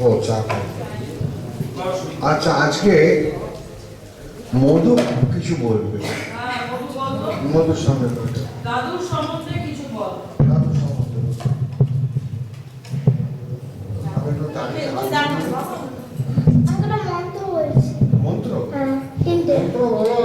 ও চা আচ্ছা আজকে মধু কিছু বলবে। মধুর সঙ্গে দাদুর সম্বন্ধে কিছু বল। দাদুর সম্বন্ধে 그러면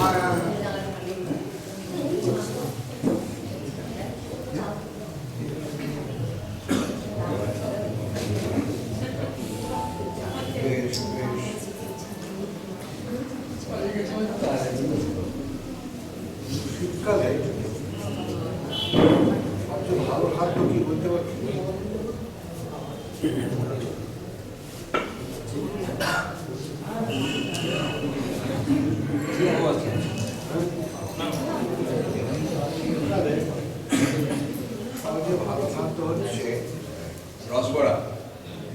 parang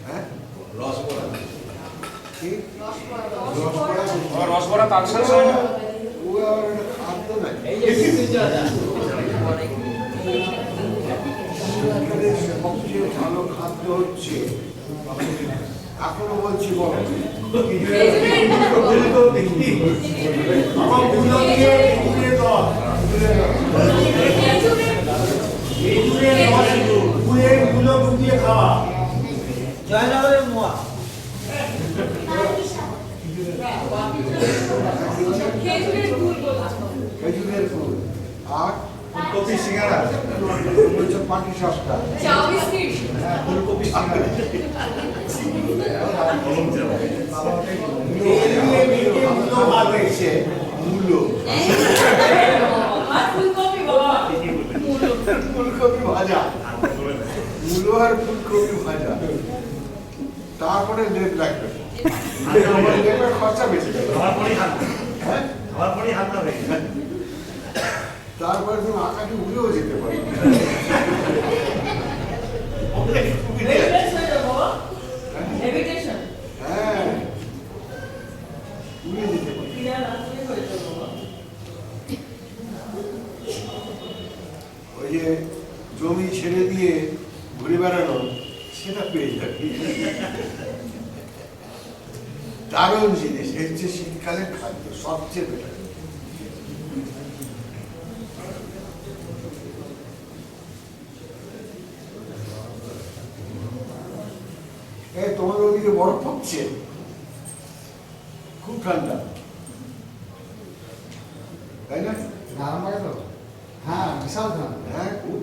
হ্যাঁ? রসবরা। কি? রসবরা রসবরা তার সাথে ও আর খাদ্য না এই যে সরকারের সবচেয়ে ভালো খাদ্য হচ্ছে এখনও বলছি বলো। খাওয়া। মোয়া। ফুল আর ফুলকপি সিঙ্গারা। হচ্ছে সস্তা। হ্যাঁ, ফুলকপি মূল্য ফুলকপি ভাজা। মূল্য আর ফুলকপি ভাজা। তারপরে লেট লাগবে। আচ্ছা, আমার লেটের খরচা বেশি যাবে। হ্যাঁ? তারপরে তুমি আকাশে উড়েও যেতে পারো।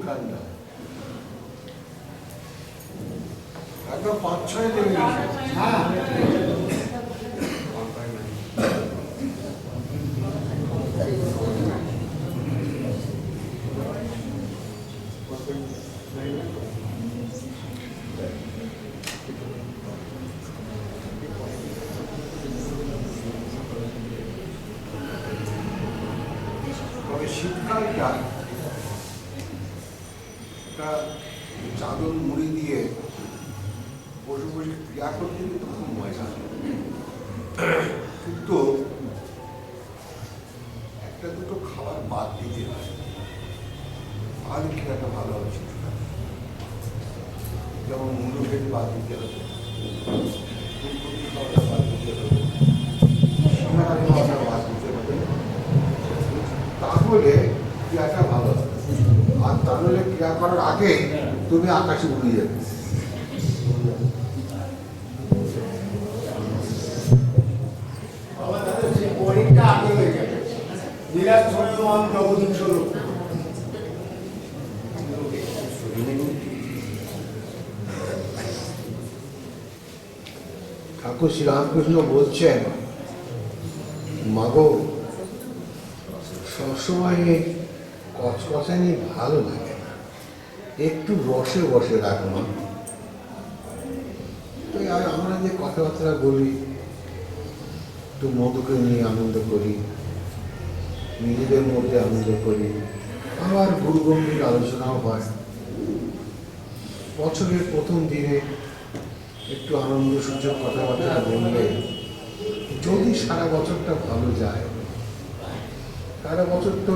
হ্যাঁ একদম পাঁচ ছয় ডিগ্রি হ্যাঁ তবে শীতকালটা একটা চাদর মুড়ি দিয়ে বসে বসে ক্রিয়া করতে কিন্তু খুব মজা কিন্তু একটা দুটো দিতে ভালো শীতকালে যেমন মুলো খেতে বাদ দিতে হবে বাদ দিতে হবে বাদ দিতে হবে। তাহলে ক্রিয়াটা ভালো আর তাহলে ক্রিয়া করার আগে তুমি আকাশে উড়ে যাবে আমাদের সেই বোরিংটা আগে হয়ে যাবে বিলাস স্বরূপ। ঠাকুর শ্রীরামকৃষ্ণ বলছেন, মাগো, সবসময় কচকচানি ভালো লাগে না। একটু বসে বসে রাখো তো আর আমরা যে কথাবার্তা বলি, একটু মধুকে নিয়ে আনন্দ করি নিজেদের মধ্যে আনন্দ করি। আবার গুরু গম্ভীর আলোচনাও হয়। বছরের প্রথম দিনে একটু আনন্দ সূচক কথাবার্তা বললে যদি সারা বছরটা ভালো যায়, সারা বছর তো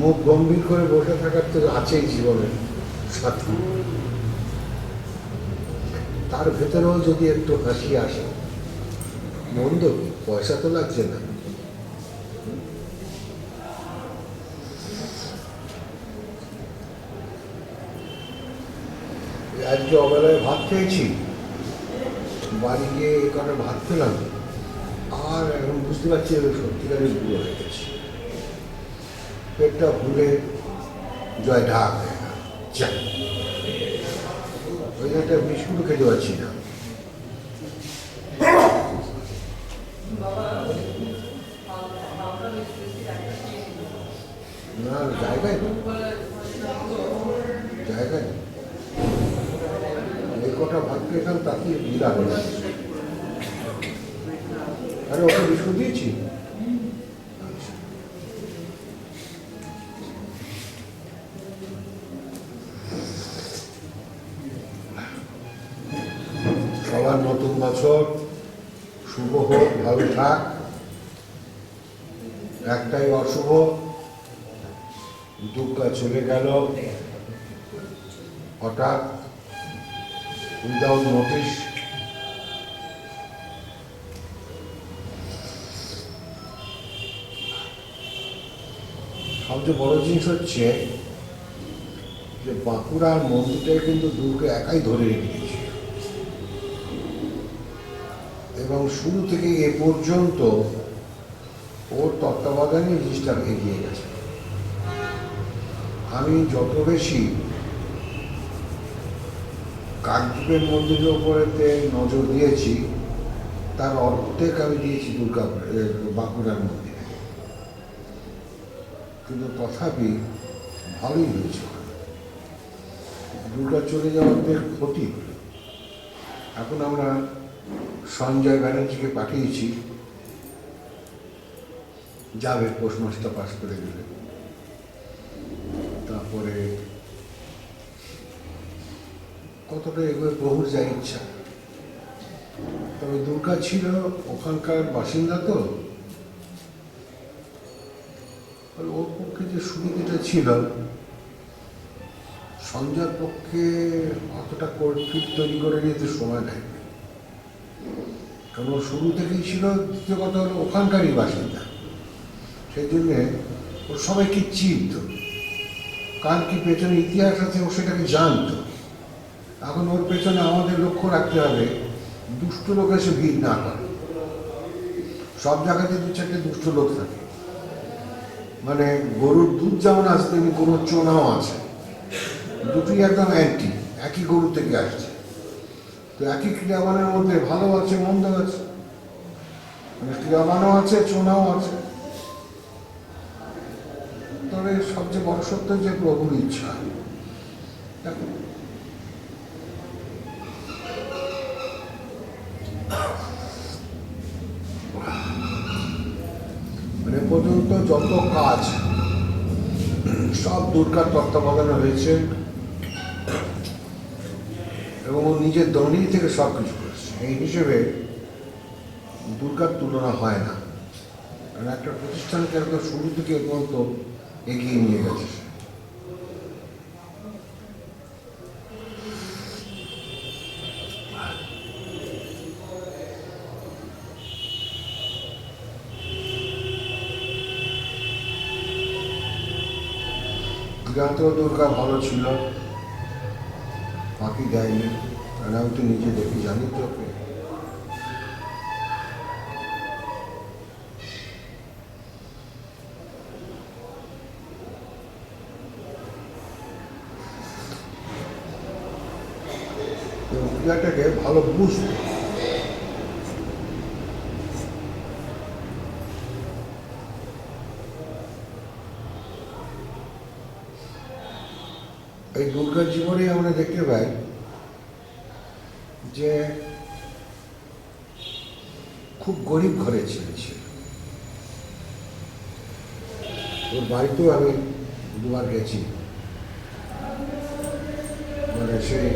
মুখ গম্ভীর করে বসে থাকার তো আছেই জীবনের সাথী। তার ভেতরেও যদি একটু হাসি আসে, মন্দ পয়সা তো লাগছে না। আজকে অবেলায় ভাত খেয়েছি। বাড়ি গিয়ে কটা ভাত খেলাম। আর এখন বুঝতে পারছি আমি সত্যিকারের বুড়ো হয়ে গেছি। পেটটা ভুলে জয় ঢাক। ওই একটা বিস্কুট খেতে পারছি না। না, জায়গায়। জায়গায়? কটা ভাত খেতাম তাকে হয়ে গেছে। আরে, ওকে দিয়েছি? সবার নতুন বছর, শুভ হোক, ভালো থাক। একটাই অশুভ দুর্গা চলে গেল। হঠাৎ উইদাউট নোটিশ সবচেয়ে বড় জিনিস হচ্ছে যে বাঁকুড়ার মন্দিরটাই কিন্তু দুর্গা একাই ধরে রেখেছে। এবং শুরু থেকে এ পর্যন্ত ওর তত্ত্বাবধানে জিনিসটা এগিয়ে গেছে। আমি যত বেশি কাকদ্বীপের মন্দিরের ওপরেতে নজর দিয়েছি, তার অর্ধেক আমি দিয়েছি দুর্গা বাঁকুড়ার মন্দিরে কিন্তু তথাপি ভালোই হয়েছে। দুর্গা চলে যাওয়াতে ক্ষতি। এখন আমরা সঞ্জয় ব্যানার্জিকে পাঠিয়েছি। যাবে, পৌষ মাসটা পাস করে গেলে। তারপরে কতটা এগোয় বহুর যা ইচ্ছা। তবে দুর্গা ছিল ওখানকার বাসিন্দা তো। ওর পক্ষে যে সুবিধাটা ছিল, সঞ্জয়ের পক্ষে অতটা ফিট তৈরি করে নিতে সময় নেয় কারণ শুরু থেকেই ছিল, দ্বিতীয় কথা হলো ওখানকারই বাসিন্দা। সেই জন্যে ও সবাইকে চিনত। কার কি পেছনে ইতিহাস আছে ও সেটাকে জানতো। এখন ওর পেছনে আমাদের লক্ষ্য রাখতে হবে দুষ্ট লোক এসে ভিড় না করে। সব জায়গাতে দু চারটে দুষ্ট লোক থাকে। মানে গরুর দুধ যেমন আছে তেমনি গরুর চোনাও আছে। দুটোই একদম অ্যান্টি একই গরু থেকে আসছে। তো একই ক্রিয়াবানের মধ্যে ভালো আছে মন্দ আছে? মানে ক্রিয়াবানও আছে চোনাও আছে। তবে সবচেয়ে বড় সত্য যে প্রভুর ইচ্ছা। দেখো, মানে পর্যন্ত যত কাজ সব দুর্গার তত্ত্বাবধানে হয়েছে। এবং ও নিজের দণ্ডি থেকে সব কিছু করেছে। এই হিসেবে দুর্গার তুলনা হয় না। কারণ একটা প্রতিষ্ঠানকে একদম শুরু থেকে পর্যন্ত এগিয়ে নিয়ে গেছে। সে। গাতেও দুর্গা ভালো ছিল বাকি দেয়নি আমি তো নিজে দেখি জানি তো ওকে ভালো বুঝতো এই দুর্গার জীবনে আমরা দেখতে পাই যে খুব গরিব ঘরে ছেলে ছিল ওর বাড়িতেও আমি দুবার গেছি। মানে সেই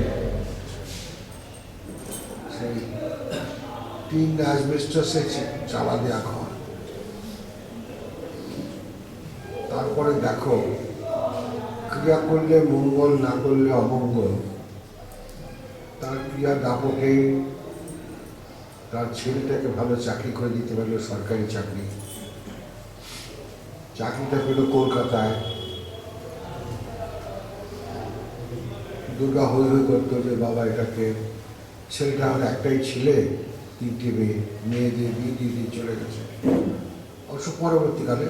চালা দেওয়া ঘর। তারপরে দেখো ক্রিয়া করলে মঙ্গল, না করলে অমঙ্গল। তার ক্রিয়া দাপকে তার ছেলেটাকে ভালো চাকরি করে দিতে পারল সরকারি চাকরি। চাকরিটা পেল কলকাতায়। দুর্গা হৈ হৈ করতো যে, বাবা, এটাকে ছেলেটা আমার একটাই ছেলে তিনটে মেয়ে মেয়েদের বিয়ে দিয়ে দিয়ে চলে গেছে। অবশ্য পরবর্তীকালে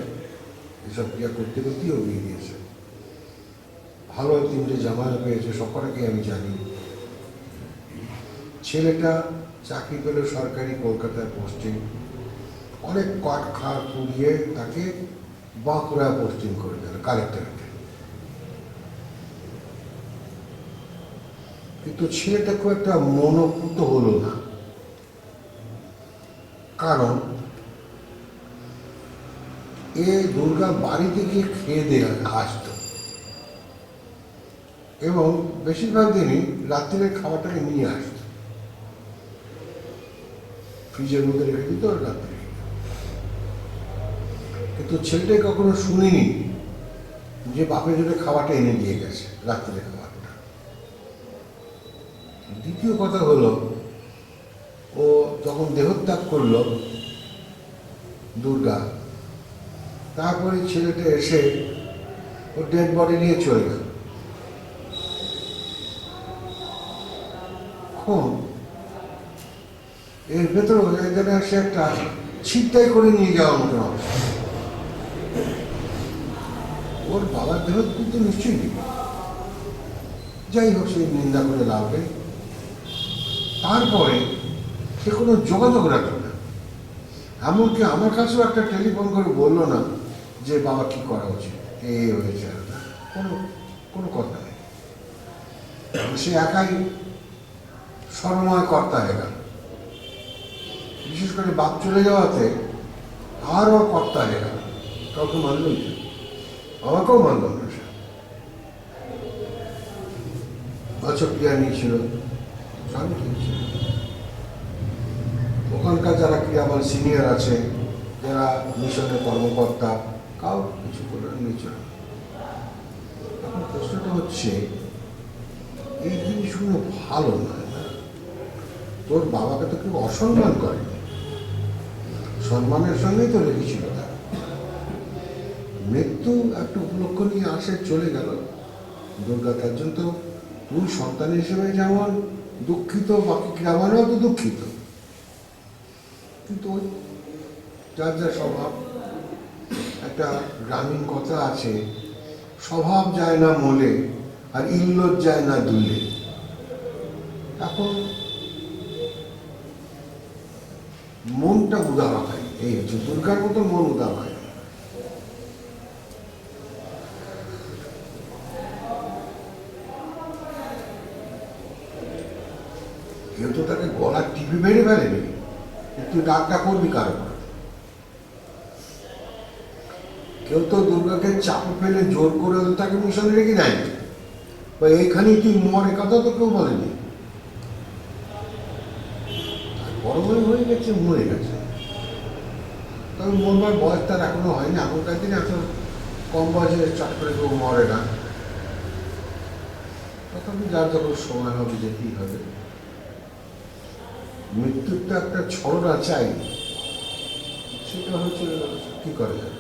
এসব ক্রিয়া করতে করতেও বিয়ে দিয়েছে। ভালো তিনটে জামাই পেয়েছে সবকটাকে আমি জানি। ছেলেটা চাকরি পেল সরকারি কলকাতায় পোস্টিং অনেক কাঠ খাট পুড়িয়ে তাকে বাঁকুড়ায় পোস্টিং করে দিল কালেক্টরেটে কিন্তু ছেলেটা খুব একটা মনোপুত হলো না। কারণ, এ দুর্গা বাড়িতে গিয়ে খেয়ে দেয়, আসতো। এবং বেশিরভাগ দিনই রাত্রির খাবারটাকে নিয়ে আসতো। ফ্রিজের মধ্যে রেখে দিত রাত্রে কিন্তু ছেলেটা কখনো শুনিনি যে বাপের জন্য খাবারটা এনে দিয়ে গেছে, রাত্রে খাবারটা। দ্বিতীয় কথা হলো, ও যখন দেহত্যাগ করল, দুর্গা, তারপরে ছেলেটা এসে ও ডেড বডি নিয়ে চলে গেল। খুন এর ভেতরে এখানে সে একটা ছিনতাই করে নিয়ে যাওয়ার মতো ওর বাবার দেহ কিন্তু নিশ্চয়ই নেই। যাই হোক, সে নিন্দা করে লাভ তারপরে সে কোনো যোগাযোগ রাখল না। এমনকি আমার কাছেও একটা টেলিফোন করে বলল না যে, বাবা, কি করা উচিত? এ হয়েছে কোনো কোনো কথা নেই। সে একাই সর্বময় কর্তা হয়ে গেল। বিশেষ করে বাপ চলে যাওয়াতে আরও কর্তা হয়ে গেল। কাউকে মানলই না আমাকেও মানল না সে বছর ক্রিয়া নিয়েছিল ওখানকার যারা ক্রিয়াবান সিনিয়র আছে, যারা মিশনের কর্মকর্তা, কাউ কিছু করে নিয়েছিল। এখন প্রশ্নটা হচ্ছে, এই জিনিসগুলো ভালো না। তোর বাবাকে তো কেউ অসম্মান করে। সম্মানের সঙ্গেই তো রেখেছিল তার। মৃত্যু একটা উপলক্ষ নিয়ে আসে, চলে গেল। দুর্গা তার জন্য তো তুই সন্তান হিসেবে যেমন দুঃখিত, বাকি গ্রামারও তো দুঃখিত। কিন্তু ওই যার যা স্বভাব, একটা গ্রামীণ কথা আছে, স্বভাব যায় না মোলে আর ইল্লত যায় না দুলে। এখন মনটা উদার হয়। এই হচ্ছে দুর্গার মতো মন উদার হয়। কেউ তো তাকে গলা টিপে মেরে ফেলেনি। তুই ডাকটা করবি কার কেউ তো দুর্গাকে চাপে ফেলে জোর করে তাকে মিশনে রেখে দেয়নি। বা এইখানেই তুই মর কথা তো কেউ বলেনি। বড় হয়ে গেছে, মরে গেছে। তবে মরবার বয়স তার এখনও হয়নি এখনকার দিনে এত কম বয়সে চাপ করে কেউ মরে না। তথাপি যার যখন সময় হবে যেতেই হবে। মৃত্যুর তো একটা ছড়না চাই। সেটা হচ্ছে কি করা যাবে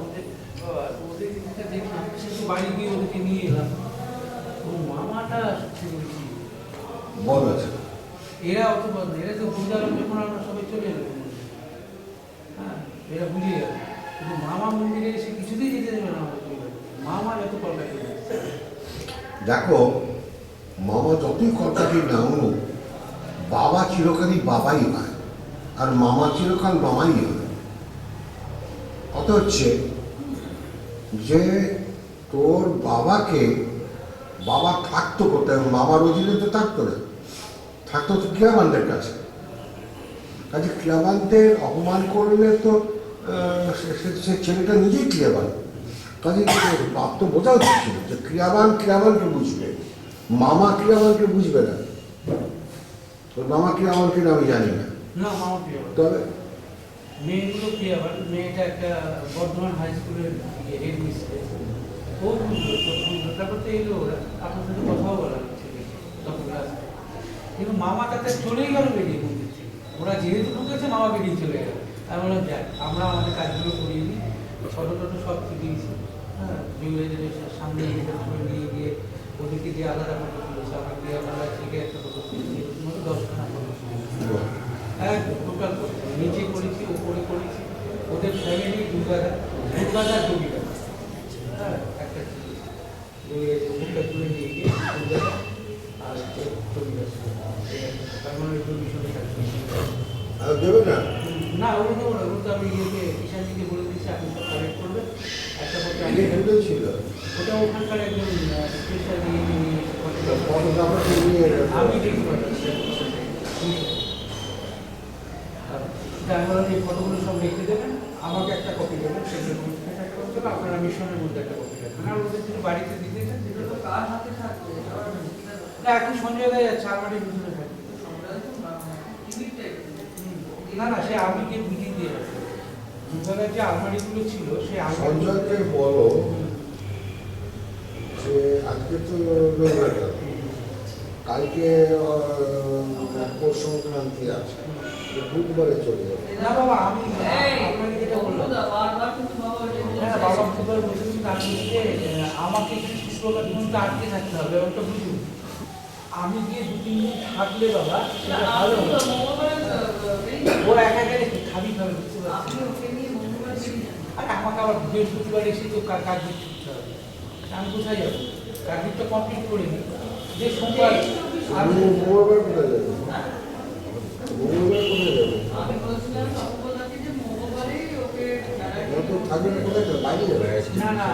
ওদের বাবা, ওদের জিনিসটা দেখলাম কিন্তু বাড়ি গিয়ে ওদেরকে নিয়ে এলাম ও মামাটা সত্যি বলছি বল আছে এরা অত বন্ধ এরা তো বুঝালাম যখন আমরা সবাই চলে এলো হ্যাঁ এরা বুঝে গেল কিন্তু মামা মন্দিরে এসে কিছুতেই যেতে দেবে না আমাদের পরিবার মামা যত কলকা চলে দেখো, মামা যতই কর্তাটি না হলো বাবা চিরকালই বাবাই হয়, আর মামা চিরকাল মামাই হয়। কত হচ্ছে যে তোর বাবাকে বাবা থাকতো কোথায় মামার অধীনে তো থাকতো না, থাকতো তো ক্রিয়াবানদের কাছে। কাজে ক্রিয়াবানদের অপমান করলে তো সে ছেলেটা নিজেই ক্রিয়াবান কাজে বাপ তো বোঝা উচিত ছিল যে ক্রিয়াবান ক্রিয়াবানকে বুঝবে মামা ক্রিয়াবানকে বুঝবে না। তোর মামা ক্রিয়াবানকে না আমি জানি না। না মামা প্রিয় তবে মেয়েগুলো মেয়েটা একটা বর্ধমান হাই স্কুলের হেড মিস্ট্রেস ও তো বুঝলো তারপর তো এলো ওরা আপনার সাথে কথাও বলা তখন কিন্তু মামা তাতে চলেই গেল বেরিয়ে মন্দির থেকে ওরা যেহেতু ঢুকেছে মামা বেরিয়ে চলে গেল। আমি বললাম যাক আমরা আমাদের কাজগুলো করিয়ে নিই টটো সব দিয়েছি হ্যাঁ জুয়েলারি সামনে গেটের সময় নিয়ে গিয়ে ওদেরকে দিয়ে আলাদা ফটো তুলেছে। দিয়ে আলাদা থেকে একটা ফটো তুলেছি। মতো দশখানা ফটো টোটাল নিচে করেছি উপরে করেছি। ওদের ফ্যামিলি দুর্গাদা দুর্গাদা জমিদার হ্যাঁ একটা। তুলে নিয়ে গিয়ে দুর্গাদা আর। তার মানে বিষয়ে দেবে না? না ওগুলো দেবো না ওগুলো তো আমি ইয়েকে কিষানজিকে বলে দিচ্ছি আপনি সব কালেক্ট করবেন। একটা ফটো আগে দুটো ছিল? ওটা ওখানকার একজন স্পেশাল ইয়ে নিয়ে ফটোগ্রাফারকে নিয়ে আমি দেখতে পাচ্ছি তারপরে এই ফটোগুলো সব রেখে দেবেন। আমাকে একটা কপি দেবেন সেগুলো আপনারা মিশনের মধ্যে একটা কপি দেবেন আর ওদের যদি বাড়িতে দিতে চান সেটা তো কার হাতে থাকবে? না এখন সঞ্জয় দেয় যাচ্ছে আলমারির না না সে আমি গিয়ে বুঝিয়ে দিয়ে দুর্গাদার যে আলমারিগুলো ছিল সে আলমারি সঞ্জয়কে বলো যে আজকে তো রবিবার কালকে পৌষ সংক্রান্তি আছে। বুধবারে চলে যাবে। না বাবা আমি যেটা বললাম। বাবা যে হ্যাঁ আমি যে, আমাকে শুক্রবার আটকে থাকতে হবে ওটা বুঝুন। আমি গিয়ে দু তিন দিন থাকলে বাবা সেটা ভালো হবে। তো মঙ্গলবারে, আহ, বেরিয়ে ও একা গেলে কি খাবি খাবে। আর আমাকে আবার বৃহস্পতিবার এসে তো কাজ হবে? আমি কোথায় যাব? কাজটা কমপ্লিট করে নিই? যে সোমবার আমি আমি মঙ্গলবার কোথায় যাব? হ্যাঁ? মঙ্গলবার কোথায় যাব? আমি বলছিলাম সর্বদাকে যে মঙ্গলবারেই ওকে না তো থাকবে না কোথায় যাবে? বাইরে যাবে। না না।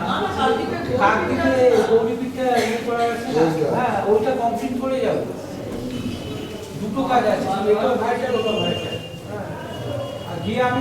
গৌরীপিঠটা ইয়ে করা আছে। হ্যাঁ ওইটা কমপ্লিট করে যাব। দুটো কাজ আছে এটাও ভাইটাল হ্যাঁ। আর গিয়ে আমি